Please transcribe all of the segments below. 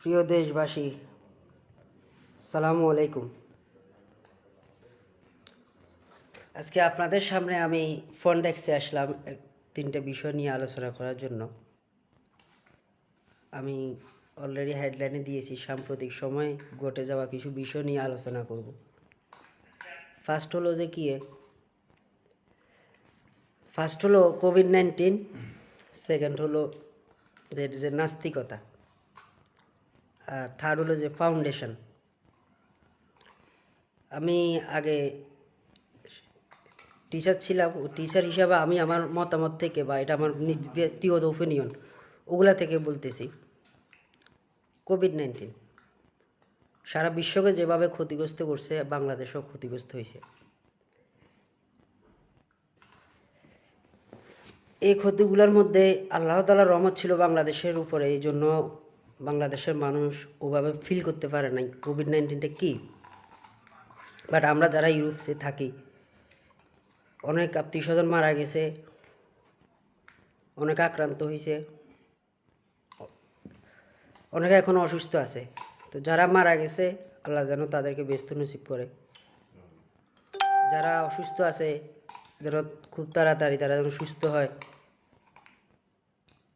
প্রিয় দেশবাসী, সালামু আলাইকুম। আজকে আপনাদের সামনে আমি ফন্ডেক্সে আসলাম তিনটে বিষয় নিয়ে আলোচনা করার জন্য। আমি অলরেডি হেডলাইনে দিয়েছি, সাম্প্রতিক সময়ে ঘটে যাওয়া কিছু বিষয় নিয়ে আলোচনা করব। ফার্স্ট হলো যে কি ফার্স্ট হলো কোভিড নাইন্টিন সেকেন্ড হলো যে নাস্তিকতা। আর থার্ড হলো যে ফাউন্ডেশন আমি আগে টিচার ছিলাম টিচার হিসাবে আমি আমার মতামত থেকে বা এটা আমার ব্যক্তিগত ওপিনিয়ন ওগুলা থেকে বলতেছি। কোভিড নাইন্টিন সারা বিশ্বকে যেভাবে ক্ষতিগ্রস্ত করছে, বাংলাদেশও ক্ষতিগ্রস্ত হয়েছে। এই ক্ষতিগুলোর মধ্যে আল্লাহ তালার রহমত ছিল বাংলাদেশের উপরে, এই জন্য বাংলাদেশের মানুষ ওভাবে ফিল করতে পারে নাই। Covid নাইন্টিনটা key? বাট আমরা যারা ইউরোপে থাকি, অনেক আত্মীয় স্বজন মারা গেছে, অনেক আক্রান্ত হয়েছে অনেকে এখনও অসুস্থ আছে। তো যারা মারা গেছে, আল্লাহ যেন তাদেরকে ব্যস্ত নসিব করে। যারা অসুস্থ আছে, যেন খুব তাড়াতাড়ি তারা যেন সুস্থ হয়।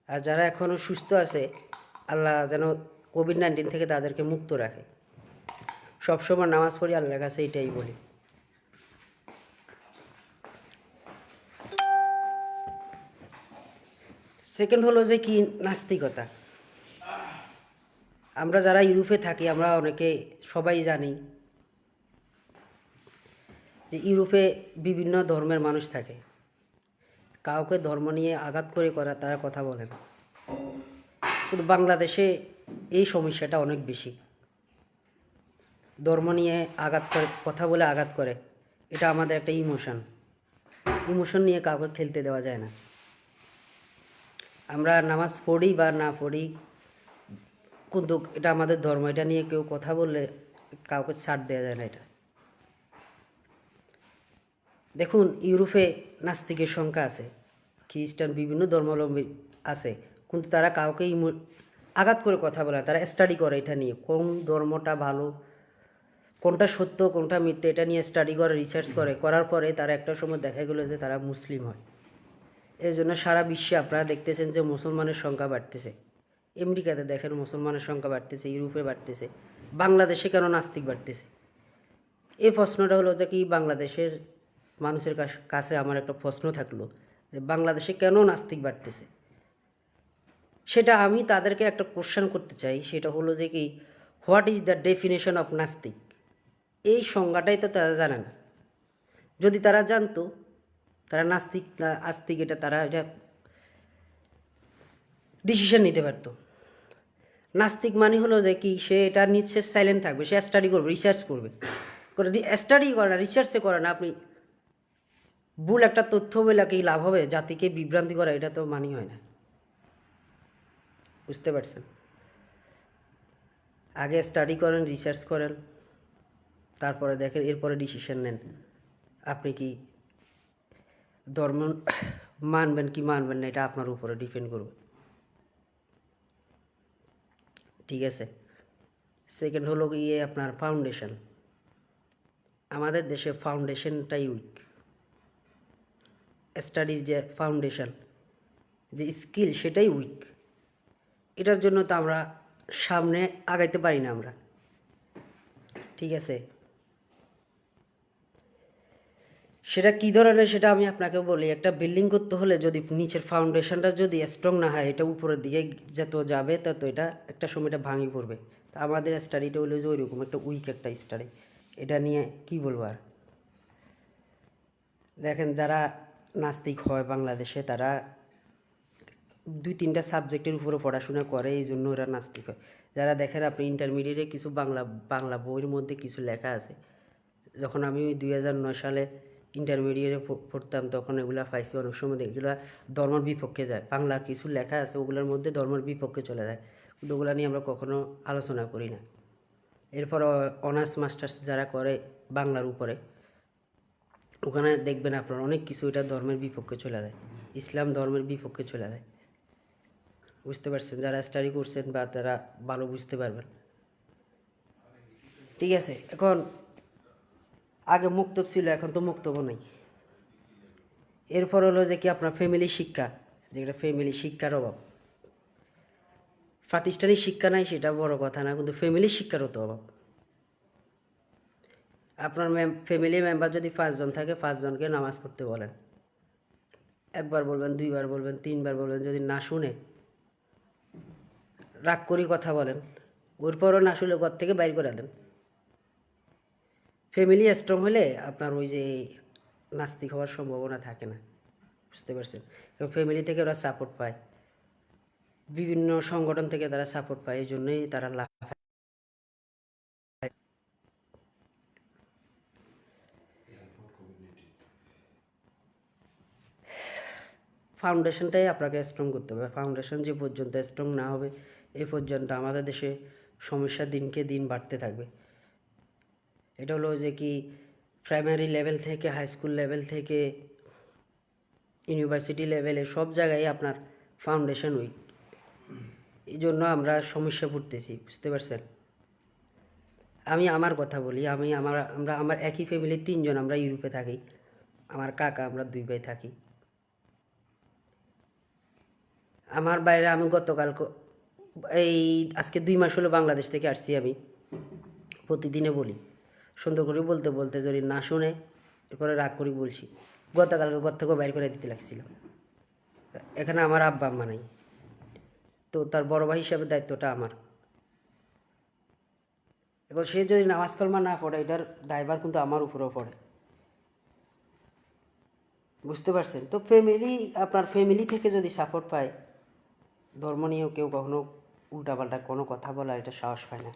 আর যারা এখনও সুস্থ আছে আল্লাহ যেন কোভিড নাইন্টিন থেকে তাদেরকে মুক্ত রাখে। সবসময় নামাজ পড়ি, আল্লাহর কাছে এটাই বলি। সেকেন্ড হলো যে কি? নাস্তিকতা। আমরা যারা ইউরোপে থাকি, আমরা অনেকে সবাই জানি যে ইউরোপে বিভিন্ন ধর্মের মানুষ থাকে। কাউকে ধর্ম নিয়ে আঘাত করে করা, তারা কথা বলে না। কিন্তু বাংলাদেশে এই সমস্যাটা অনেক বেশি। ধর্ম নিয়ে আঘাত করে, কথা বলে আঘাত করে, এটা আমাদের একটা ইমোশন। ইমোশন নিয়ে কাউকে খেলতে দেওয়া যায় না। আমরা নামাজ পড়ি বা না পড়ি, কিন্তু এটা আমাদের ধর্ম, এটা নিয়ে কেউ কথা বললে কাউকে ছাড় দেওয়া যায় না এটা। দেখুন, ইউরোপে নাস্তিকের সংখ্যা আছে, খ্রিস্টান বিভিন্ন ধর্মাবলম্বী আছে কিন্তু তারা কাউকে আঘাত করে কথা বলে তারা স্টাডি করে এটা নিয়ে। কোন ধর্মটা ভালো, কোনটা সত্য, কোনটা মিথ্যে, এটা নিয়ে স্টাডি করে রিসার্চ করে। করার পরে তারা একটা সময় দেখা গেলো যে তারা মুসলিম হয়। এই জন্য সারা বিশ্বে আপনারা দেখতেছেন যে মুসলমানের সংখ্যা বাড়তেছে। আমেরিকাতে দেখেন মুসলমানের সংখ্যা বাড়তেছে, ইউরোপে বাড়তেছে, বাংলাদেশে কেন নাস্তিক বাড়তেছে? এই প্রশ্নটা হলো যে কি বাংলাদেশের মানুষের কাছ- কাছে আমার একটা প্রশ্ন থাকল যে বাংলাদেশে কেন নাস্তিক বাড়তেছে? সেটা আমি তাদেরকে একটা কোশ্চেন করতে চাই, সেটা হলো যে কি what is the definition of nastik এই সংজ্ঞাটাই তো তারা জানে না। যদি তারা জানতো, তারা নাস্তিক আস্তিক এটা তারা এটা ডিসিশন নিতে পারতো। নাস্তিক মানে হলো যে কি, সে এটা নিচ্ছে সাইলেন্ট থাকবে, সে স্টাডি করবে রিসার্চ করবে। করে স্টাডি করে না রিসার্চে করে না, আপনি ভুল একটা তথ্য বলে কি লাভ হবে? জাতিকে বিভ্রান্তি করা, এটা তো মানি হয় না। বুঝতে পারছেন? আগে স্টাডি করেন রিসার্চ করেন, তারপরে দেখেন, এরপরে ডিসিশন নেন। আপনি কি ধর্ম মানবেন কি মানবেন না, এটা আপনার উপরে ডিপেন্ড করবে। ঠিক আছে? সেকেন্ড হলো গিয়ে আপনার ফাউন্ডেশন আমাদের দেশে ফাউন্ডেশনটাই উইক স্টাডির যে ফাউন্ডেশন যে স্কিল সেটাই উইক এটার জন্য তো আমরা সামনে আগাইতে পারি না আমরা। ঠিক আছে? সেটা কী ধরনের সেটা আমি আপনাকে বলি, একটা বিল্ডিং করতে হলে যদি নিচের ফাউন্ডেশনটা যদি স্ট্রং না হয়, এটা উপরের দিকে যত যাবে তত এটা একটা সময় এটা ভাঙি পড়বে। তা আমাদের স্টাডিটা হলো যে ওইরকম একটা উইক একটা স্টাডি এটা নিয়ে কি বলব আর? দেখেন যারা নাস্তিক হয় বাংলাদেশে, তারা দুই তিনটা সাবজেক্টের উপরে পড়াশোনা করে, এই জন্য ওরা নাস্তিক হয়। যারা দেখেন আপনি ইন্টারমিডিয়েটে কিছু বাংলা বাংলা বইয়ের মধ্যে কিছু লেখা আছে, যখন আমি দুই হাজার নয় সালে ইন্টারমিডিয়েটে পড়তাম, তখন এগুলা পাইছি অনেক সময় এগুলা ধর্মের বিপক্ষে যায়। বাংলা কিছু লেখা আছে, ওগুলোর মধ্যে ধর্মের বিপক্ষে চলে যায়, কিন্তু ওগুলা নিয়ে আমরা কখনো আলোচনা করি না। এরপর অনার্স মাস্টার্স যারা করে বাংলার উপরে, ওখানে দেখবেন আপনার অনেক কিছু এটা ধর্মের বিপক্ষে চলে যায়, ইসলাম ধর্মের বিপক্ষে চলে যায়। বুঝতে পারছেন, যারা স্টাডি করছেন বা তারা ভালো বুঝতে পারবেন। ঠিক আছে, এখন আগে মুক্তব ছিল, এখন তো মুক্তব নেই। এরপর হলো যে কি আপনার ফ্যামিলি শিক্ষা যেটা ফ্যামিলি শিক্ষার অভাব। প্রাতিষ্ঠানিক শিক্ষা নাই, সেটা বড় কথা না, কিন্তু ফ্যামিলি শিক্ষারও তো অভাব। আপনার ফ্যামিলি মেম্বার যদি পাঁচজন থাকে, পাঁচজনকে নামাজ পড়তে বলেন। একবার বলবেন, দুইবার বলবেন, তিনবার বলবেন, যদি না শুনে রাগ করি কথা বলেন। ওর পরও না শুনে ঘর থেকে বাইর করে দেন। ফ্যামিলি স্ট্রং হলে আপনার ওই যে নাস্তিক হওয়ার সম্ভাবনা থাকে না। বুঝতে পারছেন? এবং ফ্যামিলি থেকে ওরা সাপোর্ট পায়। বিভিন্ন সংগঠন থেকে তারা সাপোর্ট পায়, এই জন্যই তারা লাভ ফাউন্ডেশনটাই আপনাকে স্ট্রং করতে হবে। ফাউন্ডেশন যে পর্যন্ত স্ট্রং না হবে এই পর্যন্ত আমাদের দেশে সমস্যা দিনকে দিন বাড়তে থাকবে। এটা হলো যে কি প্রাইমারি লেভেল থেকে হাই স্কুল লেভেল থেকে ইউনিভার্সিটি লেভেলে সব জায়গায় আপনার ফাউন্ডেশন উইক এই জন্য আমরা সমস্যা পড়তেছি, বুঝতে পারছেন? আমি আমার কথা বলি, আমি আমার, আমরা, আমার একই ফ্যামিলির তিনজন আমরা ইউরোপে থাকি। আমার কাকা, আমরা দুই ভাই থাকি। আমার বাইরে আমি গতকাল এই আজকে দুই মাস হলো বাংলাদেশ থেকে আসছি আমি। প্রতিদিনে বলি, সুন্দর করে বলতে বলতে যদি না শুনে এরপরে রাগ করি বলছি। গতকালকে ঘর থেকে বাইর করে দিতে লাগছিলাম। এখানে আমার আব্বা, আম্মা নাই। তো তার বড় ভাই হিসাবে দায়িত্বটা আমার। এবার সে যদি নামাজ কলমা না পড়ে, এটার দায়ভার কিন্তু আমার উপরেও পড়ে। বুঝতে পারছেন? তো ফ্যামিলি আপনার ফ্যামিলি থেকে যদি সাপোর্ট পায়, ধর্ম নিয়েও কেউ কখনো উল্টাপাল্টা কোনো কথা বলার এটা সাহস পায় না।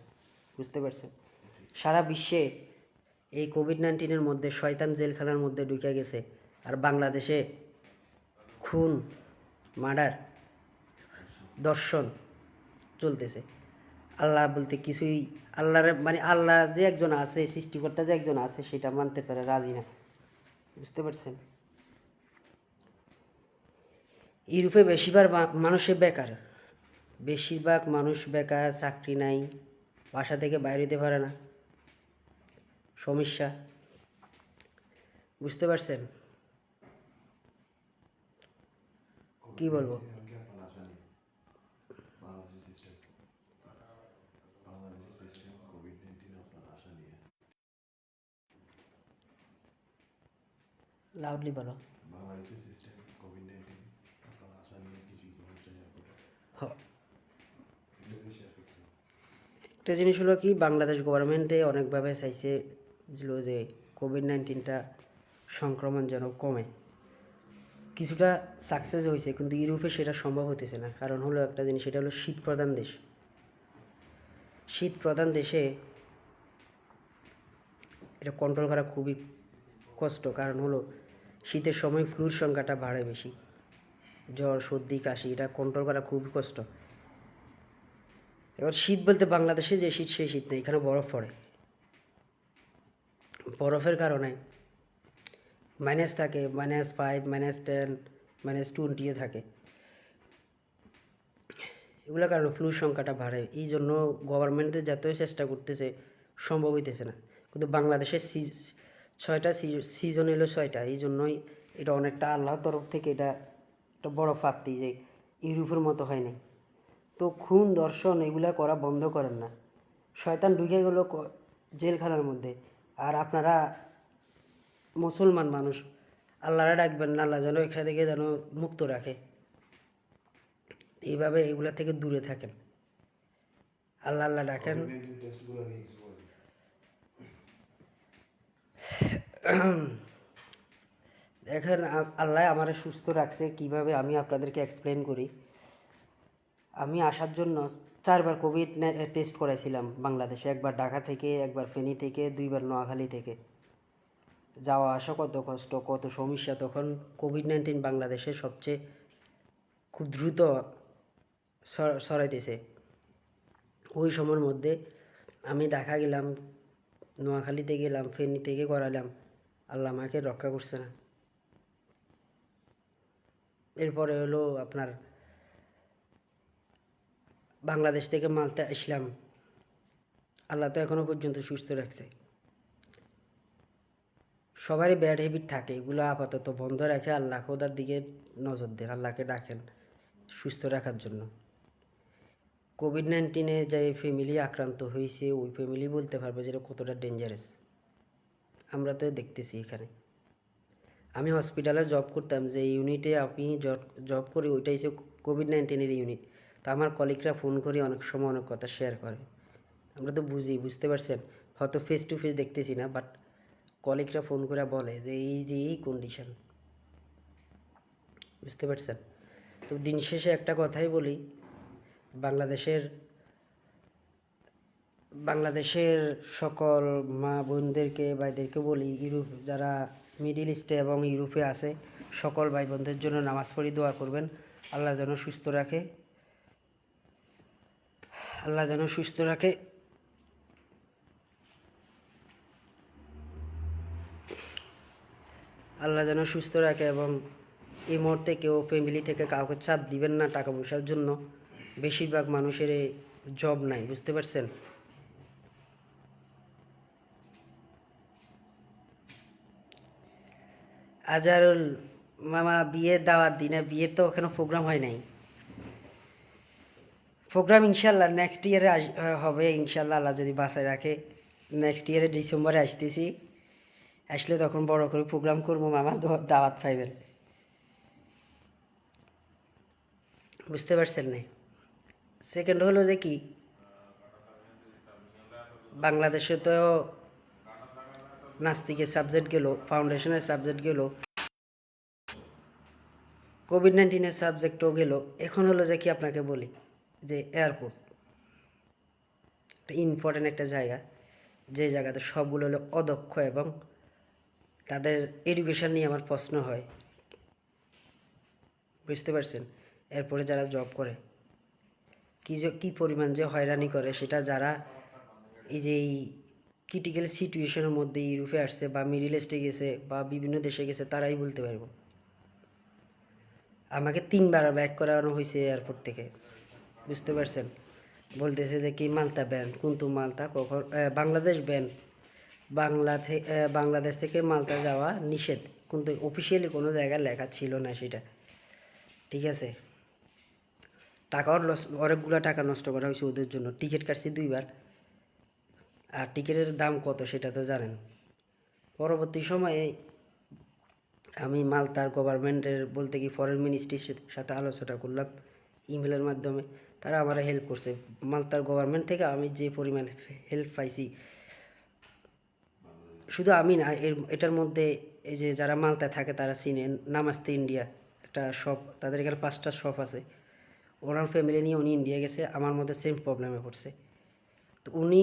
বুঝতে পারছেন? সারা বিশ্বে এই কোভিড নাইন্টিনের মধ্যে শয়তান জেলখানার মধ্যে ঢুকে গেছে আর বাংলাদেশে খুন, মার্ডার, দর্শন চলতেছে। আল্লাহ বলতে কিছুই, আল্লাহর মানে আল্লাহ যে একজন আছে, সৃষ্টিকর্তা যে একজন আছে, সেটা মানতে পারে রাজি না। বুঝতে পারছেন? ইউরোপে বেশিরভাগ মানুষে বেকার। বেশিরভাগ মানুষ বেকার চাকরি নাই বাসা থেকে বাইরে যেতে পারে না। সমস্যা। বুঝতে পারছেন? কি বলব? লাউডলি বলো। বাংলাদেশের সিস্টেম কোভিড নাইন্টিন আপনার আশা নিয়ে কিছু কি হচ্ছে হ এটা বেশি affect একটা জিনিস হলো কি, বাংলাদেশ গভর্নমেন্টে অনেকভাবে চাইছে যে কোভিড নাইন্টিনটা সংক্রমণ যেন কমে। কিছুটা সাকসেস হয়েছে, কিন্তু ইউরোপে সেটা সম্ভব হতেছে না। কারণ হলো একটা জিনিস, সেটা হলো শীত প্রধান দেশ। শীত প্রধান দেশে এটা কন্ট্রোল করা খুবই কষ্ট। কারণ হলো শীতের সময় ফ্লুর সংখ্যাটা বাড়ে বেশি। জ্বর, সর্দি, কাশি, এটা কন্ট্রোল করা খুবই কষ্ট। এবার শীত বলতে বাংলাদেশে যে শীত, সেই শীত নেই, এখানে বরফ পড়ে। বরফের কারণে মাইনাস থাকে minus five minus ten minus টোয়েন্টিও থাকে। এগুলোর কারণে ফ্লুর সংখ্যাটা বাড়ে, এই জন্য গভর্নমেন্টের যতই চেষ্টা করতেছে, সম্ভব হইতেছে না। কিন্তু বাংলাদেশের ছয়টা সিজন এলো ছয়টা, এই জন্যই এটা অনেকটা আল্লাহর তরফ থেকে এটা একটা বড় প্রাপ্তি যে ইউরোপের মতো হয়নি। তো খুন, দর্শন এগুলা করা বন্ধ করেন না। শয়তান ঢুকে গেলো জেলখানার মধ্যে। আর আপনারা মুসলমান মানুষ, আল্লাহরা ডাকবেন না, আল্লাহ যেন এখান থেকে যেন মুক্ত রাখে। এইভাবে এগুলা থেকে দূরে থাকেন। আল্লাহ আল্লাহ ডাকেন। দেখেন আল্লাহ আমারে সুস্থ রাখছে। কীভাবে আমি আপনাদেরকে এক্সপ্লেন করি। আমি আসার জন্য চারবার কোভিড টেস্ট করাইছিলাম বাংলাদেশে, একবার ঢাকা থেকে, একবার ফেনী থেকে, দুইবার নোয়াখালী থেকে। যাওয়া আসা কত কষ্ট, কত সমস্যা, তখন কোভিড নাইন্টিন বাংলাদেশে সবচেয়ে খুব দ্রুত সরাইতেছে। ওই সময়ের মধ্যে আমি ঢাকা গেলাম, নোয়াখালীতে গেলাম, ফেনী থেকে করালাম, আল্লাহ আমাকে রক্ষা করছে না। এরপরে হলো আপনার বাংলাদেশ থেকে মালতে আসলাম। আল্লাহ তো এখনও পর্যন্ত সুস্থ রাখছে। সবারই ব্যাড হ্যাবিট থাকে, এগুলো আপাতত বন্ধ রাখে আল্লাহ খোদার দিকে নজর দেন, আল্লাহকে ডাকেন সুস্থ রাখার জন্য। কোভিড নাইন্টিনে যে ফ্যামিলি আক্রান্ত হয়েছে, ওই ফ্যামিলি বলতে পারবে যে এটা কতটা ডেঞ্জারাস আমরা তো দেখতেছি এখানে। আমি হসপিটালে জব করতাম, যে ইউনিটে আমি জব করি, ওইটাই হচ্ছে কোভিড নাইন্টিনের ইউনিট তা আমার কলিগরা ফোন করে, অনেক সময় অনেক কথা শেয়ার করে। আমরা তো বুঝি, বুঝতে পারছেন? হয়তো ফেস টু ফেস দেখতেছি না বাট কলিগরা ফোন করে বলে যে, এই যে এই কন্ডিশন বুঝতে পারছেন? তো দিন শেষে একটা কথাই বলি, বাংলাদেশের বাংলাদেশের সকল মা বোনদেরকে, ভাইদেরকে বলি, ইউরোপ, যারা মিডিল ইস্টে এবং ইউরোপে আছে, সকল ভাই বোনদের জন্য নামাজ পড়ি দোয়া করবেন। আল্লাহ যেন সুস্থ রাখে। আল্লাহ যেন সুস্থ রাখে। আল্লাহ যেন সুস্থ রাখে এবং এই মুহূর্তে কেউ ফ্যামিলি থেকে কাউকে চাপ দিবেন না টাকা পয়সার জন্য। বেশিরভাগ মানুষের জব নাই, বুঝতে পারছেন? আজারুল মামা বিয়ের দাওয়াত দিনে বিয়ের তো ওখানে প্রোগ্রাম হয় নাই। প্রোগ্রাম ইনশাল্লাহ নেক্সট ইয়ারে হবে ইনশাল্লাহ, আল্লাহ যদি বাসায় রাখে। নেক্সট ইয়ারে ডিসেম্বরে আসতেছি। আসলে তখন বড় করে প্রোগ্রাম করব মামা দাওয়াত পাইবেন। বুঝতে পারছেন না সেকেন্ড হলো যে কি? বাংলাদেশে তো নাস্তিকের সাবজেক্ট গেল ফাউন্ডেশনের সাবজেক্ট গেল। কোভিড নাইন্টিনের সাবজেক্টও গেল। এখন হলো যে কি আপনাকে বলি? এয়ারপোর্ট একটা ইম্পর্ট্যান্ট একটা জায়গা। যে জায়গাতে সবগুলো হলো অদক্ষ এবং তাদের এডুকেশন নিয়ে আমার প্রশ্ন হয়। বুঝতে পারছেন? এরপরে যারা জব করে, কী যে, কী পরিমাণ যে হয়রানি করে সেটা যারা এই যে এই ক্রিটিক্যাল সিচুয়েশনের মধ্যে ইউরোপে আসছে বা মিডিল ইস্টে গেছে বা বিভিন্ন দেশে গেছে, তারাই বলতে পারব। আমাকে তিনবার ব্যাক করানো হয়েছে এয়ারপোর্ট থেকে। বুঝতে পারছেন? বলতেছে যে কি মালতা ব্যান? কিন্তু মালতা? কখন? বাংলাদেশ ব্যান। বাংলা থেকে বাংলাদেশ থেকে মালতা যাওয়া নিষেধ। কিন্তু অফিসিয়ালি কোনো জায়গায় লেখা ছিল না সেটা। ঠিক আছে? টাকাও লস অনেকগুলো টাকা নষ্ট করা হয়েছে ওদের জন্য। টিকিট কাটছি দুইবার। আর টিকিটের দাম কত সেটা তো জানেন। পরবর্তী সময়ে আমি মালতার গভর্নমেন্টের বলতে কি ফরেন মিনিস্ট্রির সাথে আলোচনা করলাম ইমেলের মাধ্যমে। তারা আমার হেল্প করছে। মালতার গভর্নমেন্ট থেকে আমি যে পরিমাণ হেল্প পাইছি, শুধু আমি না, এর, এটার মধ্যে এই যে যারা মালতায় থাকে তারা চিনেন নামাস্তে ইন্ডিয়া একটা শপ তাদের এখানে পাঁচটা শপ আছে। ওনার ফ্যামিলি নিয়ে উনি ইন্ডিয়া গেছে, আমার মধ্যে সেম প্রবলেমে পড়ছে। তো উনি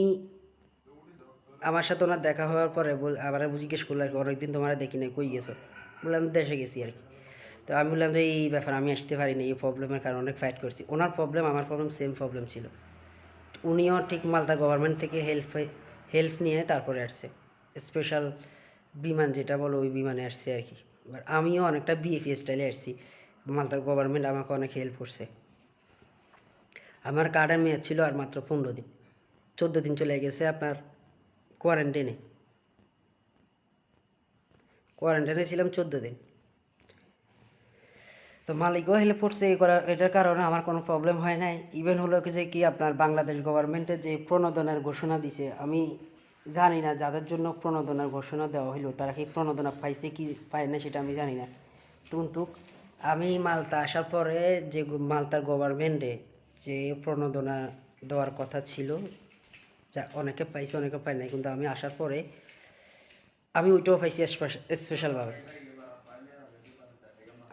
আমার সাথে ওনার দেখা হওয়ার পরে বল, আমার জিজ্ঞেস করল আর কি, অনেকদিন তোমার দেখি নাই, কই গেছো? বললাম, দেশে গেছি আর কি। তো আমি বললাম যে, এই ব্যাপার, আমি আসতে পারি না এই প্রবলেমের কারণে অনেক ফাইট করছি। ওনার প্রবলেম আমার প্রবলেম সেম প্রবলেম ছিল। উনিও ঠিক মালদা গভর্নমেন্ট থেকে হেল্প হেল্প নিয়ে তারপরে আসছে। স্পেশাল বিমান যেটা বলো, ওই বিমানে আসছে আর কি। এবার আমিও অনেকটা বিএফি স্টাইলে আসছি। মালদার গভর্নমেন্ট আমাকে অনেক হেল্প করছে। আমার কার্ডের মেয়াদ ছিল আর মাত্র পনেরো দিন। চোদ্দ দিন চলে গেছে আপনার কোয়ারেন্টাইনে কোয়ারেন্টাইনে ছিলাম চোদ্দ দিন। তো মালিকও হেল্প করছে এই করার এটার কারণে আমার কোনো প্রবলেম হয় নাই। ইভেন হলো যে কি আপনার বাংলাদেশ গভর্নমেন্টের যে প্রণোদনার ঘোষণা দিছে, আমি জানি না যাদের জন্য প্রণোদনার ঘোষণা দেওয়া হলো তারা কি প্রণোদনা পাইছে কি পায় না সেটা আমি জানি না। কিন্তু আমি মালতা আসার পরে যে মালতার গভর্নমেন্টে যে প্রণোদনা দেওয়ার কথা ছিল, যা অনেকে পাইছে, অনেকে পায় নাই, কিন্তু আমি আসার পরে আমি ওইটাও পাইছি স্পেশালভাবে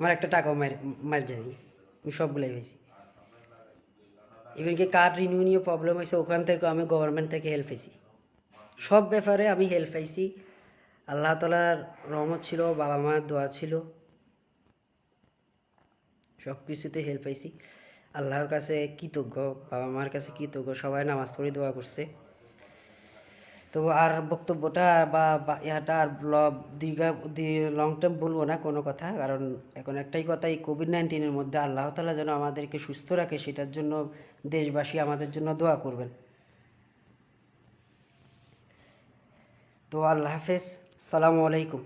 আমার একটা টাকাও মার মার যায়নি আমি সবগুলাই পাইছি ইভেন কি কার্ড রিনিউ নিয়ে প্রবলেম হয়েছে, ওখান থেকে আমি গভর্নমেন্ট থেকে হেল্প পাইছি সব ব্যাপারে আমি হেল্প পাইছি। আল্লাহ তালার রহমত ছিল, বাবা মায়ের দোয়া ছিল। সব কিছুতে হেল্প পাইছি। আল্লাহর কাছে কৃতজ্ঞ, বাবা মার কাছে কৃতজ্ঞ, সবাই নামাজ পড়ে দোয়া করছে। তো আর বক্তব্যটা বা ইহাটা আর দীঘা লং টার্ম বলব না কোনো কথা, কারণ এখন একটাই কথা, এই কোভিড নাইন্টিনের মধ্যে আল্লাহ তালা যেন আমাদেরকে সুস্থ রাখে, সেটার জন্য দেশবাসী আমাদের জন্য দোয়া করবেন। তো আল্লাহ হাফেজ, সালামু আলাইকুম।